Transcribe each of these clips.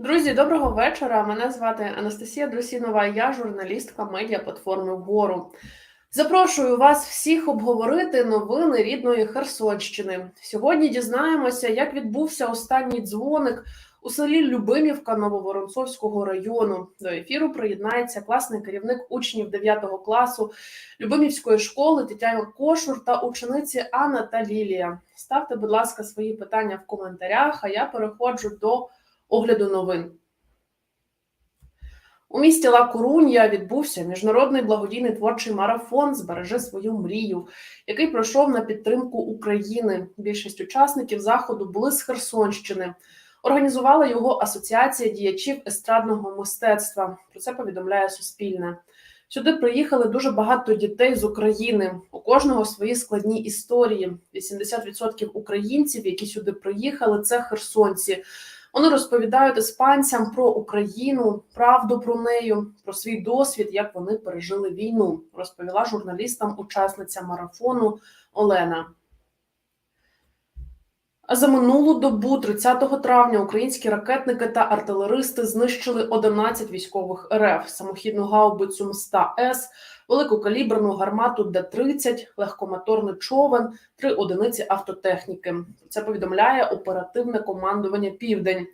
Друзі, доброго вечора. Мене звати Анастасія Друсінова. Я журналістка медіаплатформи Вгору. Запрошую вас всіх обговорити новини рідної Херсонщини. Сьогодні дізнаємося, як відбувся останній дзвоник у селі Любимівка Нововоронцовського району. До ефіру приєднається класний керівник учнів 9 класу Любимівської школи Тетяна Кошур та учениці Анна та Лілія. Ставте, будь ласка, свої питання в коментарях. А я переходжу до огляду новин. У місті Ла Корунья відбувся міжнародний благодійний творчий марафон Збережи свою мрію, який пройшов на підтримку України. Більшість учасників заходу були з Херсонщини. Організувала його Асоціація діячів естрадного мистецтва. Про це повідомляє Суспільне. Сюди приїхали дуже багато дітей з України. У кожного свої складні історії. 80% українців, які сюди приїхали, це херсонці. Вони розповідають іспанцям про Україну, правду про нею, про свій досвід, як вони пережили війну. Розповіла журналістам учасниця марафону Олена. За минулу добу, 30 травня, українські ракетники та артилеристи знищили 11 військових РФ, самохідну гаубицю МСТА С, великокаліберну гармату Д-30, легкомоторний човен, три одиниці автотехніки. Це повідомляє оперативне командування Південь.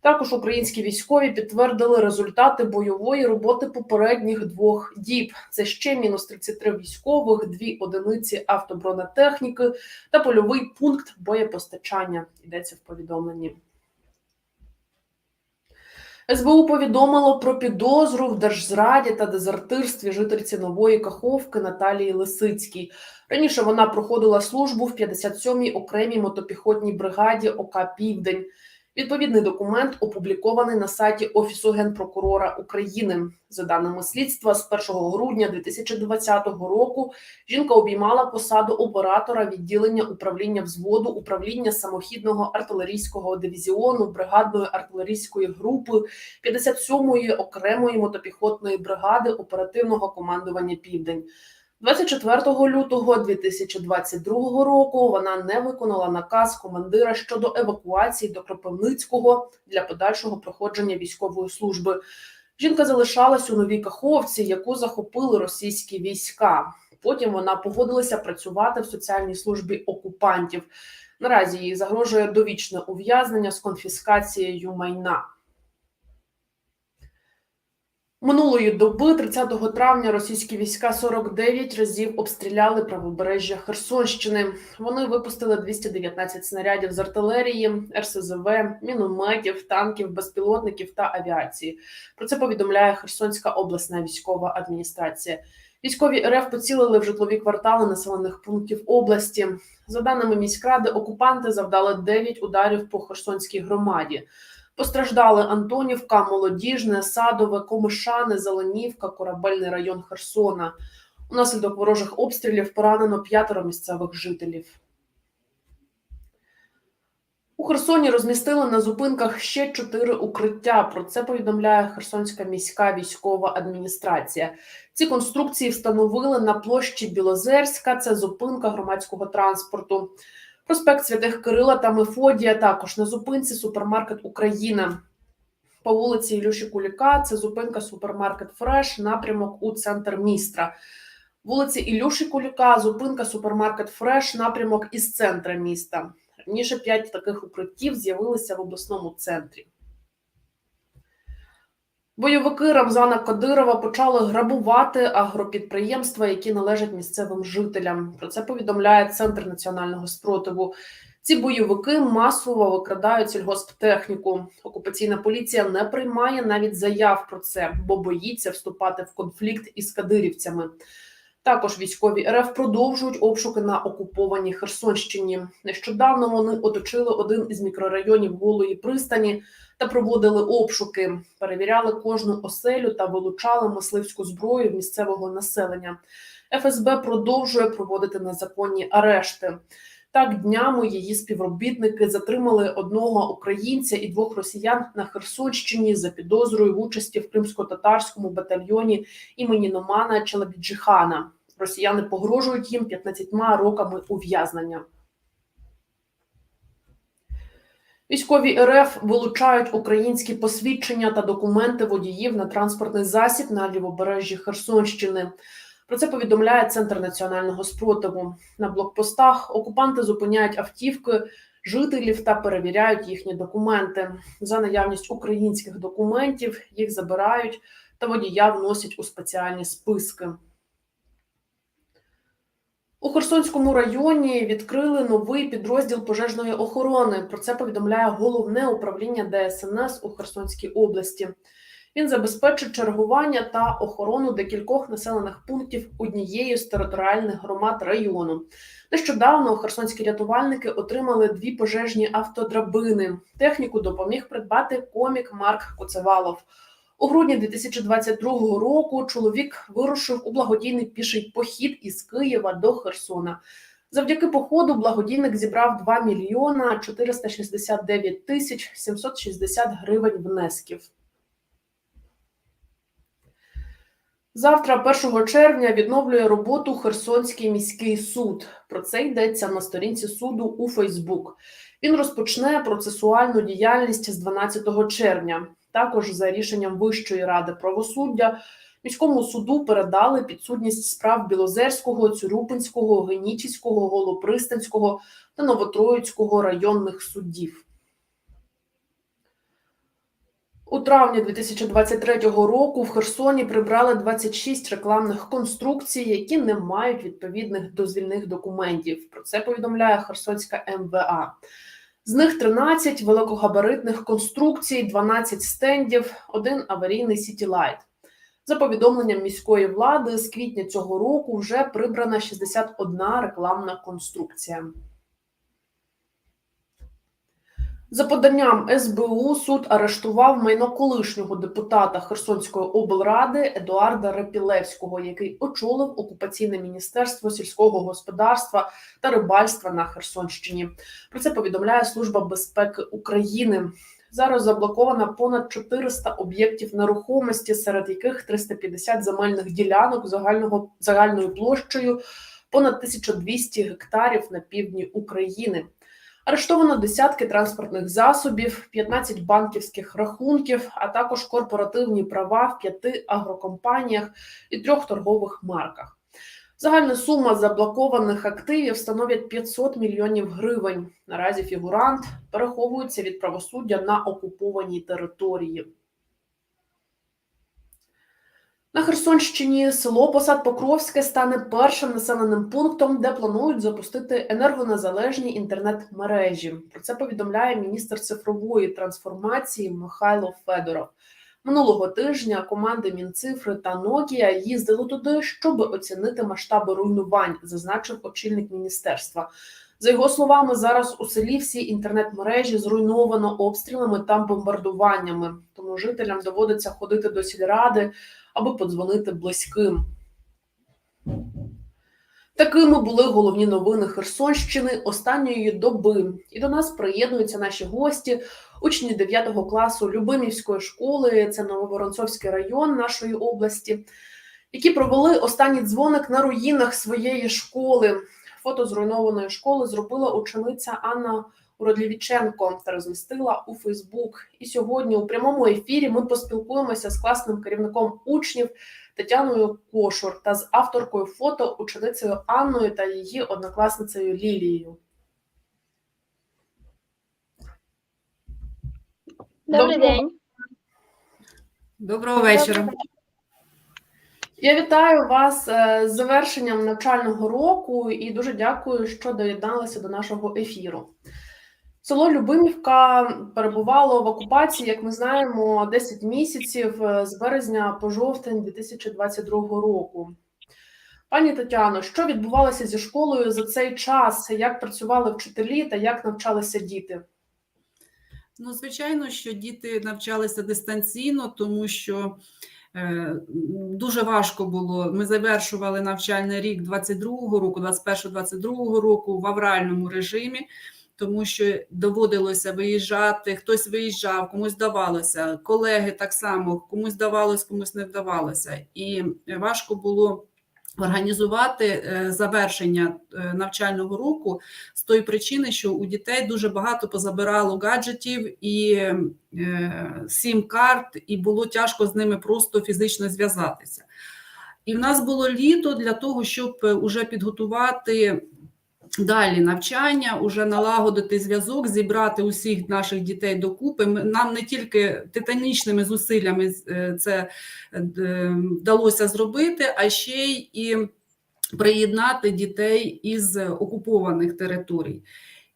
Також українські військові підтвердили результати бойової роботи попередніх двох діб. Це ще мінус 33 військових, дві одиниці автобронетехніки та польовий пункт боєпостачання. Йдеться в повідомленні. СБУ повідомило про підозру в держзраді та дезертирстві жительці нової Каховки Наталії Лисицькій. Раніше вона проходила службу в 57-й окремій мотопіхотній бригаді ОК Південь. Відповідний документ опублікований на сайті Офісу генпрокурора України. За даними слідства, з 1 грудня 2020 року жінка обіймала посаду оператора відділення управління взводу управління самохідного артилерійського дивізіону бригадної артилерійської групи 57-ї окремої мотопіхотної бригади оперативного командування Південь. 24 лютого 2022 року вона не виконала наказ командира щодо евакуації до Кропивницького для подальшого проходження військової служби. Жінка залишалась у новій каховці, яку захопили російські війська. Потім вона погодилася працювати в соціальній службі окупантів. Наразі їй загрожує довічне ув'язнення з конфіскацією майна. Минулої доби, 30 травня, російські війська 49 разів обстріляли правобережжя Херсонщини. Вони випустили 219 снарядів з артилерії, РСЗВ, мінометів, танків, безпілотників та авіації. Про це повідомляє Херсонська обласна військова адміністрація. Військові РФ поцілили в житлові квартали населених пунктів області. За даними міськради, окупанти завдали 9 ударів по Херсонській громаді. Постраждали Антонівка, Молодіжне, Садове, Комишани, Зеленівка, Корабельний район Херсона. Унаслідок ворожих обстрілів поранено п'ятеро місцевих жителів. У Херсоні розмістили на зупинках ще чотири укриття. Про це повідомляє Херсонська міська військова адміністрація. Ці конструкції встановили на площі Білозерська. Це зупинка громадського транспорту. Проспект Святих Кирила та Мефодія також на зупинці супермаркет Україна. По вулиці Ілюші Куліка це зупинка супермаркет Фреш, напрямок у центр міста. Вулиці Ілюші Куліка, зупинка супермаркет Фреш, напрямок із центра міста. Раніше п'ять таких укриттів з'явилися в обласному центрі. Бойовики Рамзана Кадирова почали грабувати агропідприємства, які належать місцевим жителям. Про це повідомляє Центр національного спротиву. Ці бойовики масово викрадають сільгосптехніку. Окупаційна поліція не приймає навіть заяв про це, бо боїться вступати в конфлікт із кадирівцями. Також військові РФ продовжують обшуки на окупованій Херсонщині. Нещодавно вони оточили один із мікрорайонів Голої пристані та проводили обшуки, перевіряли кожну оселю та вилучали мисливську зброю місцевого населення. ФСБ продовжує проводити незаконні арешти. Так, днями її співробітники затримали одного українця і двох росіян на Херсонщині за підозрою в участі в кримсько-татарському батальйоні імені Номана Челабіджихана. Росіяни погрожують їм 15 роками ув'язнення. Військові РФ вилучають українські посвідчення та документи водіїв на транспортний засіб на лівобережжі Херсонщини. Про це повідомляє Центр національного спротиву. На блокпостах окупанти зупиняють автівки жителів та перевіряють їхні документи. За наявність українських документів їх забирають та водія вносять у спеціальні списки. Херсонському районі відкрили новий підрозділ пожежної охорони. Про це повідомляє головне управління ДСНС у Херсонській області. Він забезпечить чергування та охорону декількох населених пунктів однієї з територіальних громад району. Нещодавно херсонські рятувальники отримали дві пожежні автодрабини. Техніку допоміг придбати комік Марк Коцевалов. У грудні 2022 року чоловік вирушив у благодійний піший похід із Києва до Херсона. Завдяки походу благодійник зібрав 2 мільйона 469 тисяч 760 гривень внесків. Завтра, 1 червня, відновлює роботу Херсонський міський суд. Про це йдеться на сторінці суду у Фейсбук. Він розпочне процесуальну діяльність з 12 червня. Також за рішенням Вищої ради правосуддя міському суду передали підсудність справ Білозерського, Цюрюпинського, Генічіського, Голопристанського та Новотроїцького районних суддів. У травні 2023 року в Херсоні прибрали 26 рекламних конструкцій, які не мають відповідних дозвільних документів. Про це повідомляє Херсонська МВА. З них 13 великогабаритних конструкцій, 12 стендів, один аварійний сітілайт. За повідомленням міської влади, з квітня цього року вже прибрана 61 рекламна конструкція. За поданням СБУ суд арештував майно колишнього депутата Херсонської облради Едуарда Репілевського, який очолив окупаційне міністерство сільського господарства та рибальства на Херсонщині. Про це повідомляє Служба безпеки України. Зараз заблоковано понад 400 об'єктів нерухомості, серед яких 350 земельних ділянок загального загальною площею понад 1200 гектарів на півдні України. Арештовано десятки транспортних засобів, 15 банківських рахунків, а також корпоративні права в п'яти агрокомпаніях і трьох торгових марках. Загальна сума заблокованих активів становить 500 мільйонів гривень. Наразі фігурант переховується від правосуддя на окупованій території. На Херсонщині село Посад Покровське стане першим населеним пунктом, де планують запустити енергонезалежні інтернет-мережі. Про це повідомляє міністр цифрової трансформації Михайло Федоров. Минулого тижня команди Мінцифри та Nokia їздили туди, щоб оцінити масштаби руйнувань, зазначив очільник міністерства. За його словами, зараз у селі всі інтернет-мережі зруйновано обстрілами та бомбардуваннями, тому жителям доводиться ходити до сільради, аби подзвонити близьким. Такими були головні новини Херсонщини останньої доби. І до нас приєднуються наші гості, учні 9 класу Любимівської школи, це Нововоронцовський район нашої області, які провели останній дзвоник на руїнах своєї школи. Фото зруйнованої школи зробила учениця Анна Уродлівіченко та розмістила у Фейсбук. І сьогодні у прямому ефірі ми поспілкуємося з класним керівником учнів Тетяною Кошур та з авторкою фото ученицею Анною та її однокласницею Лілією. Добрий Доброго. день. Доброго вечора. Я вітаю вас е, з завершенням навчального року і дуже дякую, що доєдналися до нашого ефіру. Село Любимівка перебувало в окупації, як ми знаємо, 10 місяців е, з березня по жовтень 2022 року. Пані Тетяно, що відбувалося зі школою за цей час? Як працювали вчителі та як навчалися діти? Ну, звичайно, що діти навчалися дистанційно, тому що е, дуже важко було. Ми завершували навчальний рік 22-го року, 21-22 року в авральному режимі, тому що доводилося виїжджати, хтось виїжджав, комусь давалося, колеги так само, комусь давалось, комусь не вдавалося. І важко було організувати е, завершення е, навчального року з тої причини, що у дітей дуже багато позабирало гаджетів і е, сім-карт, і було тяжко з ними просто фізично зв'язатися. І в нас було літо для того, щоб уже підготувати далі навчання, уже налагодити зв'язок, зібрати усіх наших дітей докупи. Нам не тільки титанічними зусиллями е, це е, вдалося зробити, а ще й і приєднати дітей із окупованих територій.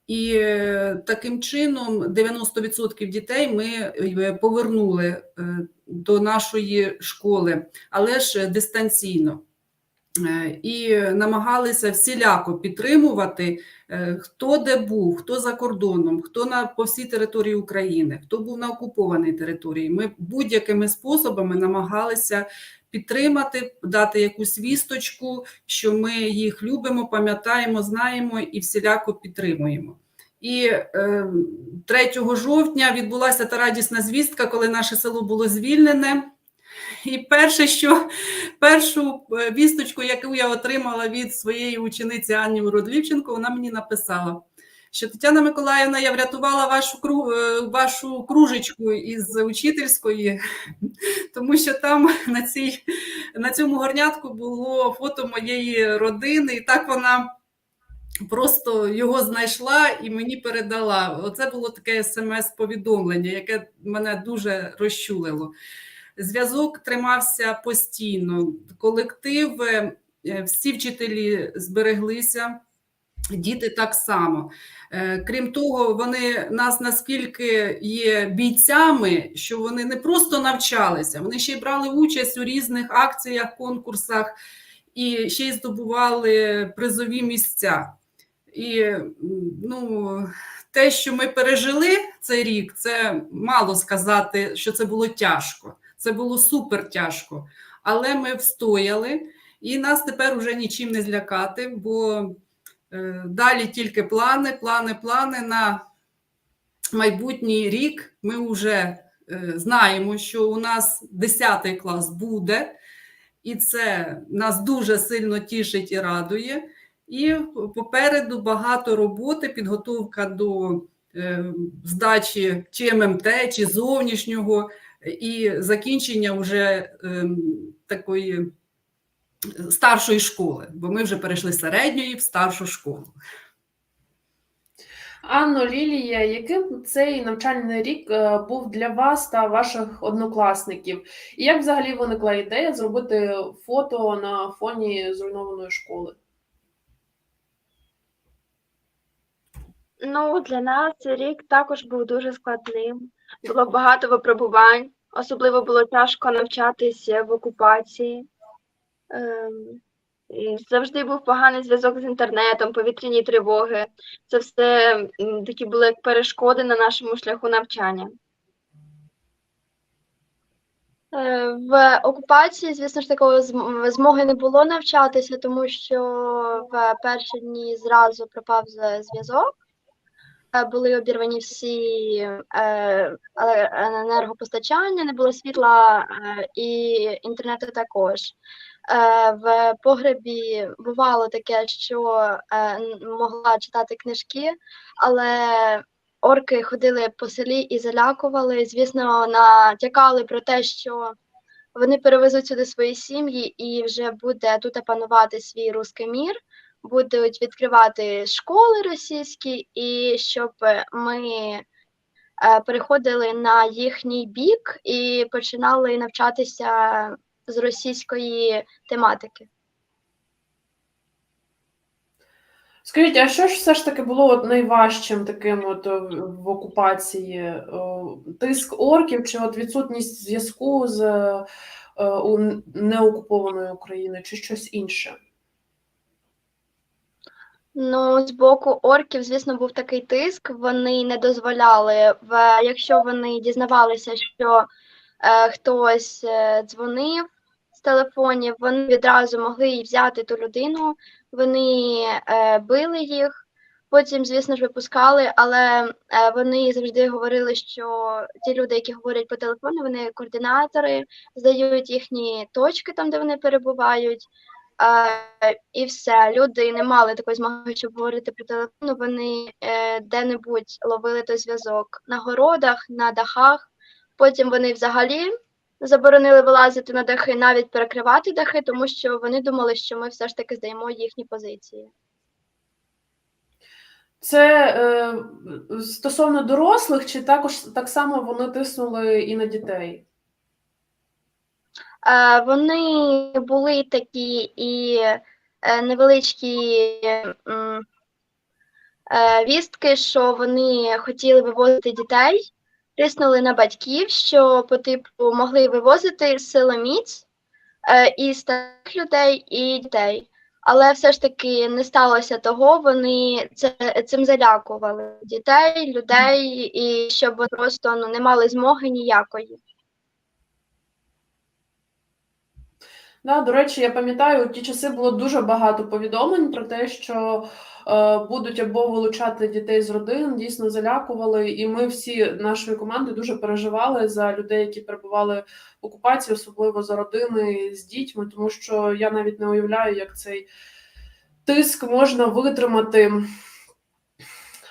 І е, таким чином 90% дітей ми е, повернули е, до нашої школи, але ж дистанційно. Е, І намагалися всіляко підтримувати, е, хто де був, хто за кордоном, хто на по всій території України, хто був на окупованій території. Ми будь-якими способами намагалися підтримати, дати якусь вісточку, що ми їх любимо, пам'ятаємо, знаємо і всіляко підтримуємо. І е, 3 жовтня відбулася та радісна звістка, коли наше село було звільнене. І перше, що першу е, вісточку, яку я отримала від своєї учениці Анні Родлівченко, вона мені написала, що Тетяна Миколаївна, я врятувала вашу е, вашу кружечку із учительської, тому що там на, цій, на цьому горнятку було фото моєї родини, і так вона просто його знайшла і мені передала. Оце було таке смс-повідомлення, яке мене дуже розчулило. Зв'язок тримався постійно. Колектив, е, всі вчителі збереглися, діти так само. Е, Крім того, вони нас наскільки є бійцями, що вони не просто навчалися, вони ще й брали участь у різних акціях, конкурсах і ще й здобували призові місця. І ну, те, що ми пережили цей рік, це мало сказати, що це було тяжко. Це було супер тяжко. Але ми встояли, і нас тепер уже нічим не злякати, бо е, далі тільки плани, плани, плани на майбутній рік. Ми вже е, знаємо, що у нас 10 клас буде, і це нас дуже сильно тішить і радує. І попереду багато роботи, підготовка до е, здачі чи ММТ, чи зовнішнього, і закінчення вже ем, такої старшої школи, бо ми вже перейшли з середньої в старшу школу. Анно Лілія, яким цей навчальний рік е, був для вас та ваших однокласників? І як взагалі виникла ідея зробити фото на фоні зруйнованої школи? Ну, для нас рік також був дуже складним. Було багато випробувань. Особливо було тяжко навчатися в окупації. Ем, завжди був поганий зв'язок з інтернетом, повітряні тривоги. Це все такі були перешкоди на нашому шляху навчання. Е, В окупації, звісно ж, такої зм- змоги не було навчатися, тому що в перші дні зразу пропав зв'язок. Е, Були обірвані всі е, енергопостачання, не було світла е, і інтернету також. В погребі бувало таке, що могла читати книжки, але орки ходили по селі і залякували. Звісно, натякали про те, що вони перевезуть сюди свої сім'ї і вже буде тут панувати свій руський мір будуть відкривати школи російські, і щоб ми е, переходили на їхній бік і починали навчатися з російської тематики. Скажіть, а що ж все ж таки було от найважчим таким от е, в окупації? Тиск орків чи от відсутність зв'язку з е, неокупованою Україною, чи щось інше? Ну, з боку орків, звісно, був такий тиск. Вони не дозволяли, в, якщо вони дізнавалися, що е, хтось е, дзвонив з телефонів, вони відразу могли взяти ту людину, вони е, били їх, потім, звісно ж, випускали, але е, вони завжди говорили, що ті люди, які говорять по телефону, вони координатори, здають їхні точки там, де вони перебувають. І все. Люди не мали такої змоги, щоб говорити по телефону. Вони е, де-небудь ловили той зв'язок на городах, на дахах. Потім вони взагалі заборонили вилазити на дахи, навіть перекривати дахи, тому що вони думали, що ми все ж таки здаємо їхні позиції. Це е, стосовно дорослих, чи також так само вони тиснули і на дітей? Вони були такі і е, невеличкі е, вістки, що вони хотіли вивозити дітей, тиснули на батьків, що по типу могли вивозити силоміць е, і старих людей, і дітей. Але все ж таки не сталося того, вони це, цим залякували дітей, людей, і щоб просто ну, не мали змоги ніякої. Да, до речі, я пам'ятаю, у ті часи було дуже багато повідомлень про те, що е, будуть або вилучати дітей з родин, дійсно залякували. І ми всі нашою командою дуже переживали за людей, які перебували в окупації, особливо за родини з дітьми, тому що я навіть не уявляю, як цей тиск можна витримати.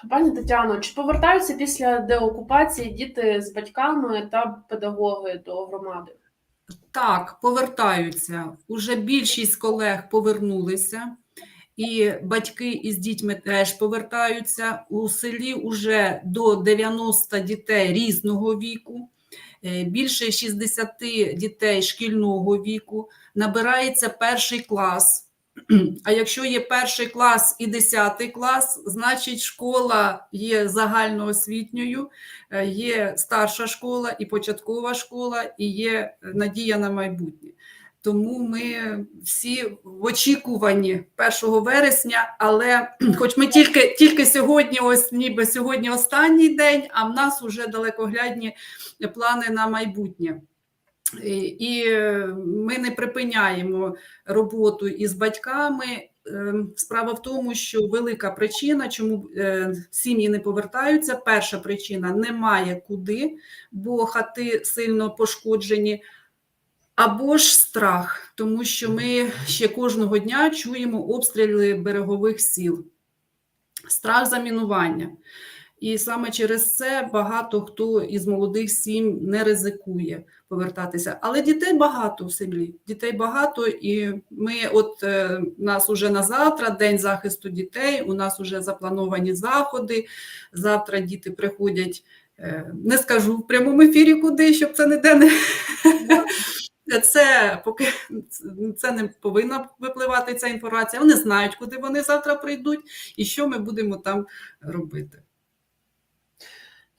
Пані Тетяно, чи повертаються після деокупації діти з батьками та педагоги до громади? Так, повертаються. Уже більшість колег повернулися, і батьки із дітьми теж повертаються. У селі вже до 90 дітей різного віку, е, більше 60 дітей шкільного віку. Набирається перший клас. А якщо є перший клас і 10 клас, значить школа є загальноосвітньою, е, є старша школа і початкова школа, і є надія на майбутнє. Тому ми всі в очікуванні 1 вересня, але хоч ми тільки, тільки сьогодні, ось ніби сьогодні останній день, а в нас вже далекоглядні плани на майбутнє. І, е, ми не припиняємо роботу із батьками. Е, Справа в тому, що велика причина, чому е, сім'ї не повертаються. Перша причина немає куди, бо хати сильно пошкоджені, або ж страх, тому що ми ще кожного дня чуємо обстріли берегових сіл, страх замінування. І саме через це багато хто із молодих сім не ризикує повертатися. Але дітей багато в селі. Дітей багато, і ми, от е, нас уже на завтра, день захисту дітей. У нас вже заплановані заходи. Завтра діти приходять. е, Не скажу в прямому ефірі, куди, щоб це ніде не це поки це не повинна випливати ця інформація. Вони знають, куди вони завтра прийдуть і що ми будемо там робити.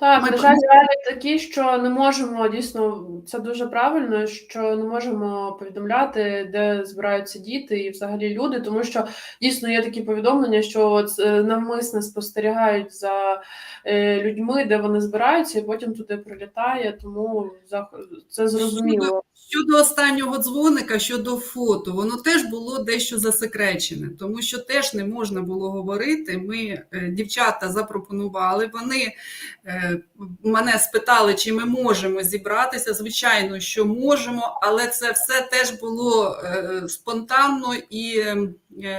Так, Ми на жаль, реалії такі, що не можемо дійсно, це дуже правильно, що не можемо повідомляти, де збираються діти і взагалі люди, тому що дійсно є такі повідомлення, що от, е, навмисне спостерігають за е, людьми, де вони збираються, і потім туди прилітає. Тому це зрозуміло. Щодо останнього дзвоника, щодо фото, воно теж було дещо засекречене, тому що теж не можна було говорити. Ми е, дівчата запропонували. Вони е, мене спитали, чи ми можемо зібратися. Звичайно, що можемо, але це все теж було е, спонтанно і е,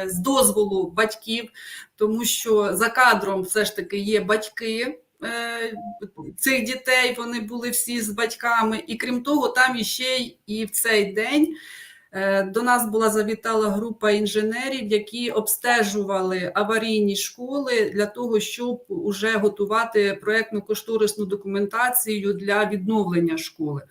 з дозволу батьків, тому що за кадром все ж таки є батьки. Е, Цих дітей вони були всі з батьками, і крім того, там іще і в цей день е, до нас була завітала група інженерів, які обстежували аварійні школи для того, щоб уже готувати проєктно-кошторисну документацію для відновлення школи.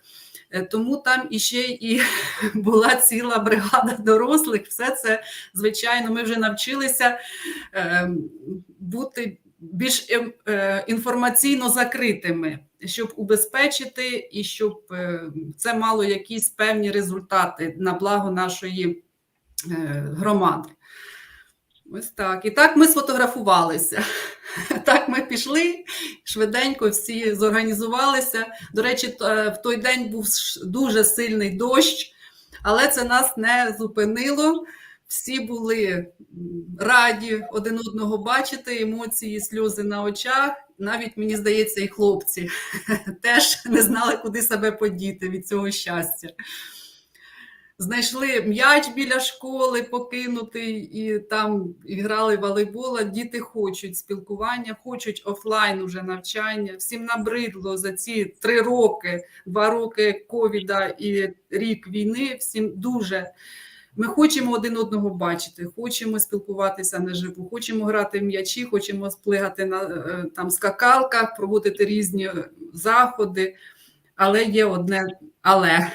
Е, Тому там іще і була ціла бригада дорослих. Все це, звичайно, ми вже навчилися бути більш ем- е, інформаційно закритими, щоб убезпечити і щоб е, це мало якісь певні результати на благо нашої е, громади. Ось так. І так ми сфотографувалися. Так ми пішли швиденько, всі зорганізувалися. До речі, е, в той день був дуже сильний дощ, але це нас не зупинило. Всі були раді один одного бачити, емоції, сльози на очах. Навіть мені здається, і хлопці теж не знали, куди себе подіти від цього щастя. знайшли м'яч біля школи покинутий, і там грали в волейбол. Діти хочуть спілкування, хочуть офлайн уже навчання. Всім набридло за ці три роки, два роки ковіда і рік війни. Всім дуже. Ми хочемо один одного бачити, хочемо спілкуватися наживу, хочемо грати в м'ячі, хочемо сплигати на е, там скакалках, проводити різні заходи. Але є одне але.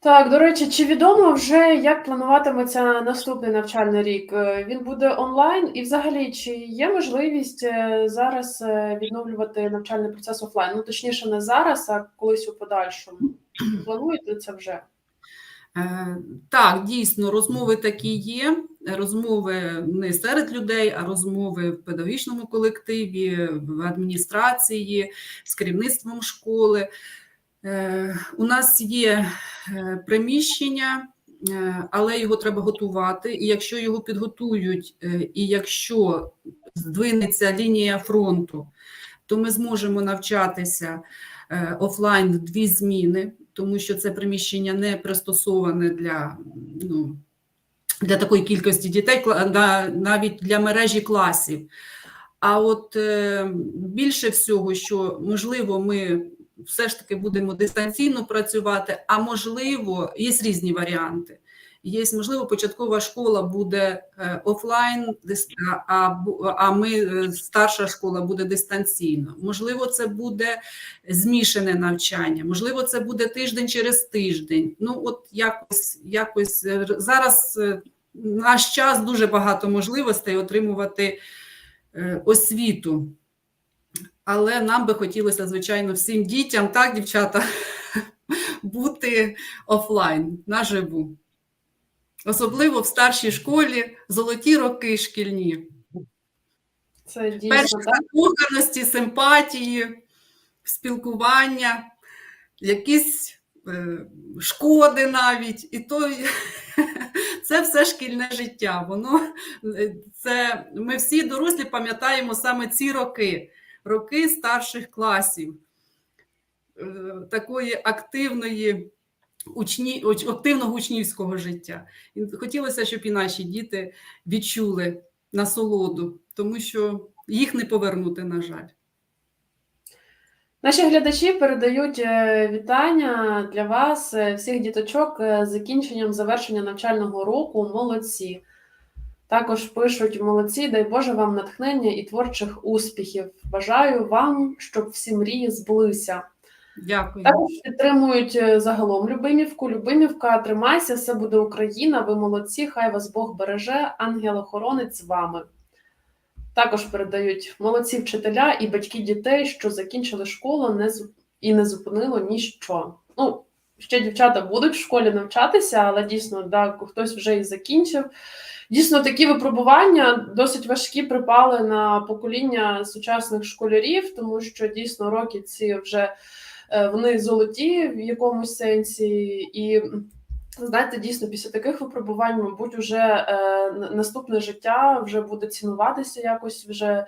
Так, до речі, чи відомо вже, як плануватиметься наступний навчальний рік? Е, Він буде онлайн, і взагалі, чи є можливість е, зараз відновлювати навчальний процес офлайн? Ну, точніше, не зараз, а колись у подальшому. Плануєте це вже? Е, Так, дійсно, розмови такі є. Розмови не серед людей, а розмови в педагогічному колективі, в адміністрації, з керівництвом школи. Е, У нас є е, приміщення, але його треба готувати. І якщо його підготують, і якщо здвинеться лінія фронту, то ми зможемо навчатися офлайн дві зміни, тому що це приміщення не пристосоване для, ну, для такої кількості дітей, навіть для мережі класів. А от е, більше всього, що можливо, ми все ж таки будемо дистанційно працювати, а можливо, є різні варіанти. Є, можливо, початкова школа буде е, офлайн, а, ми, е, старша школа буде дистанційно. Можливо, це буде змішане навчання, можливо, це буде тиждень через тиждень. Ну, от якось, якось е, зараз наш час дуже багато можливостей отримувати освіту. Але нам би хотілося, звичайно, всім дітям, так, дівчата, бути офлайн наживу. Особливо в старшій школі золоті роки шкільні. Це Перші дійсно так. закоханості, симпатії, спілкування, якісь е, шкоди навіть. І то це все шкільне життя. Воно е, це ми всі дорослі пам'ятаємо саме ці роки, роки старших класів, е, такої активної. Учні, уч- активного учнівського життя. І хотілося, щоб і наші діти відчули насолоду, тому що їх не повернути, на жаль. Наші глядачі передають е, вітання для вас, е, всіх діточок, е, з закінченням завершення навчального року. Молодці. Також пишуть молодці, дай Боже вам натхнення і творчих успіхів. Бажаю вам, щоб всі мрії збулися. Дякую. Також підтримують е, загалом Любимівку. Любимівка, тримайся, все буде Україна. Ви молодці, хай вас Бог береже, ангел-охоронець з вами. Також передають молодці вчителя і батьки дітей, що закінчили школу не зу- і не зупинило ніщо. Ну, ще дівчата будуть в школі навчатися, але дійсно, да, хтось вже і закінчив. Дійсно, такі випробування досить важкі припали на покоління сучасних школярів, тому що дійсно роки ці вже вони золоті в якомусь сенсі, і знаєте, дійсно, після таких випробувань, мабуть, вже е, наступне життя вже буде цінуватися якось вже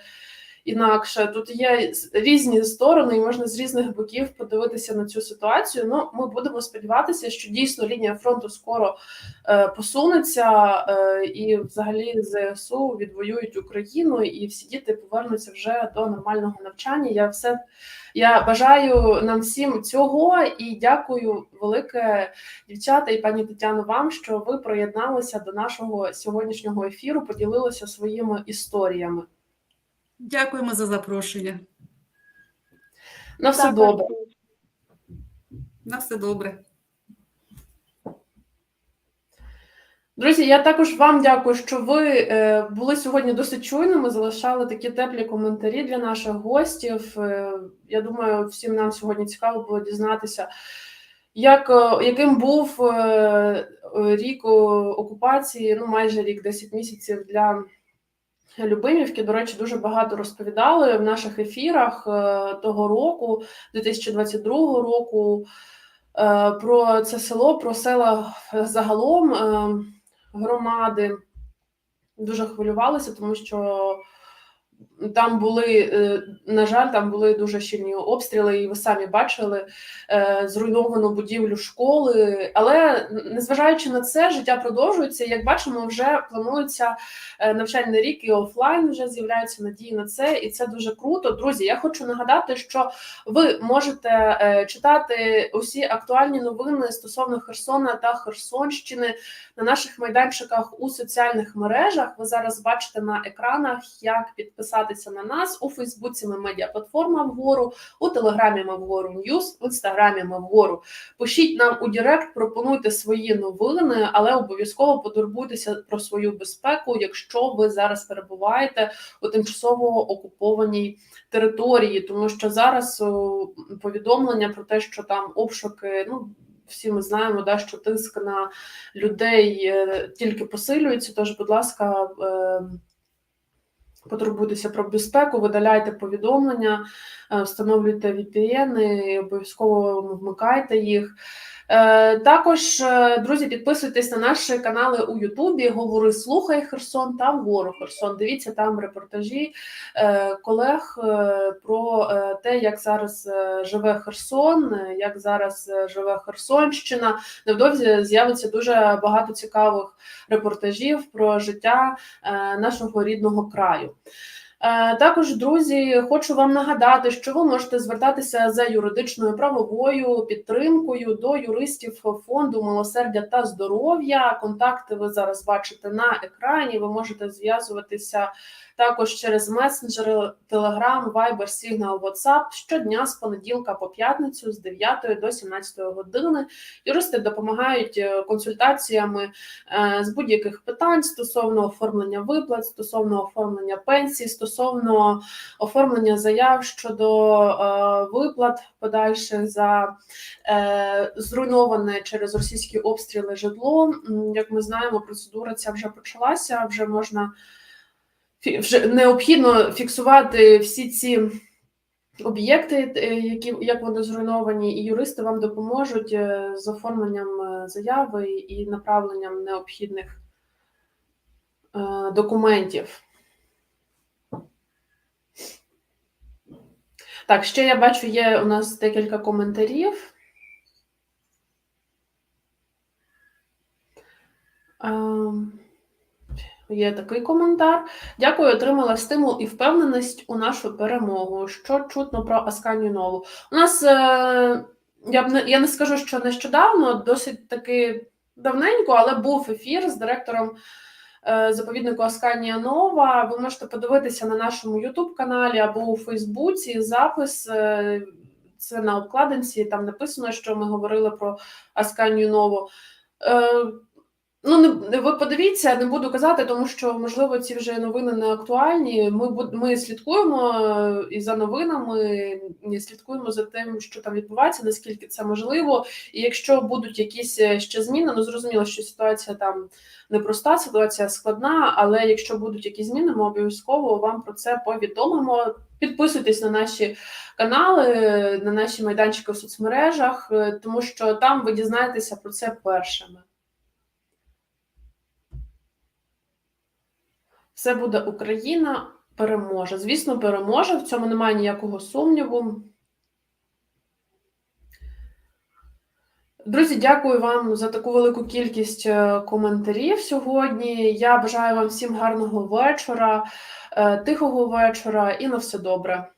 інакше. Тут є різні сторони, і можна з різних боків подивитися на цю ситуацію. Ну, ми будемо сподіватися, що дійсно лінія фронту скоро е, посунеться, е, і взагалі ЗСУ відвоюють Україну, і всі діти повернуться вже до нормального навчання. Я все я бажаю нам всім цього і дякую велике дівчата і пані Тетяно вам, що ви приєдналися до нашого сьогоднішнього ефіру, поділилися своїми історіями. Дякуємо за запрошення. На все Так, добре. На все добре. Друзі, я також вам дякую, що ви е, були сьогодні досить чуйними, залишали такі теплі коментарі для наших гостів. Е, я думаю, всім нам сьогодні цікаво було дізнатися, як, е, яким був рік окупації, ну майже рік, 10 місяців для Любимівки. До речі, дуже багато розповідали в наших ефірах того року, 2022 року. Про це село, про села загалом громади дуже хвилювалися, тому що Там були, е, на жаль, там були дуже щільні обстріли, і ви самі бачили е, зруйновану будівлю школи. Але незважаючи на це, життя продовжується. Як бачимо, вже планується е, навчальний рік і офлайн вже з'являються надії на це, і це дуже круто. Друзі, я хочу нагадати, що ви можете читати усі актуальні новини стосовно Херсона та Херсонщини на наших майданчиках у соціальних мережах. Ви зараз бачите на екранах, як підписатися на нас у Фейсбуці. Ми медіаплатформа вгору, у Телеграмі ми вгору Ньюс, в інстаграмі ми вгору. Пишіть нам у Директ, пропонуйте свої новини, але обов'язково потурбуйтеся про свою безпеку, якщо ви зараз перебуваєте у тимчасово окупованій території, тому що зараз повідомлення про те, що там обшуки, ну. Всі ми знаємо, да, що тиск на людей е, тільки посилюється. Тож, будь ласка, е, потурбуйтеся про безпеку, видаляйте повідомлення, е, встановлюйте VPN, обов'язково вмикайте їх. Е, Також, е, друзі, підписуйтесь на наші канали у Ютубі. Говори, слухай Херсон та вгору Херсон. Дивіться там репортажі е, колег про те, як зараз живе Херсон, як зараз живе Херсонщина. Невдовзі з'явиться дуже багато цікавих репортажів про життя нашого рідного краю. Е, Також, друзі, хочу вам нагадати, що ви можете звертатися за юридичною правовою підтримкою до юристів фонду милосердя та здоров'я. Контакти ви зараз бачите на екрані. Ви можете зв'язуватися також через месенджери Telegram, Viber, Signal, WhatsApp щодня з понеділка по п'ятницю з 9 до 17 години. Юристи допомагають е, консультаціями е, з будь-яких питань стосовно оформлення виплат, стосовно оформлення пенсій, стосовно оформлення заяв щодо е, виплат подальших за зруйноване через російські обстріли житло. Як ми знаємо, процедура ця вже почалася. Вже можна вже необхідно фіксувати всі ці. Об'єкти, е, які як вони зруйновані, і юристи вам допоможуть е, з оформленням е, заяви і направленням необхідних документів. Так, ще я бачу, є у нас декілька коментарів. Ем, Є такий коментар. Дякую, отримала стимул і впевненість у нашу перемогу. Що чутно про Асканію Нову? У нас е, я б не я не скажу, що нещодавно, досить таки давненько, але був ефір з директором е, заповіднику Асканія Нова. Ви можете подивитися на нашому Ютуб каналі або у Фейсбуці. Запис е, це на обкладинці. Там написано, що ми говорили про Асканію Нову. Ну, не, ви подивіться, не буду казати, тому що можливо ці вже новини не актуальні. Ми ми слідкуємо е, і за новинами, і слідкуємо за тим, що там відбувається, наскільки це можливо. І якщо будуть якісь е, ще зміни, ну зрозуміло, що ситуація там непроста, ситуація складна. Але якщо будуть якісь зміни, ми обов'язково вам про це повідомимо. Підписуйтесь на наші канали, на наші майданчики в соцмережах, е, тому що там ви дізнаєтеся про це першими. Все буде Україна переможе. Звісно, переможе. В цьому немає ніякого сумніву. Друзі, дякую вам за таку велику кількість е, коментарів сьогодні. Я бажаю вам всім гарного вечора, е, тихого вечора і на все добре.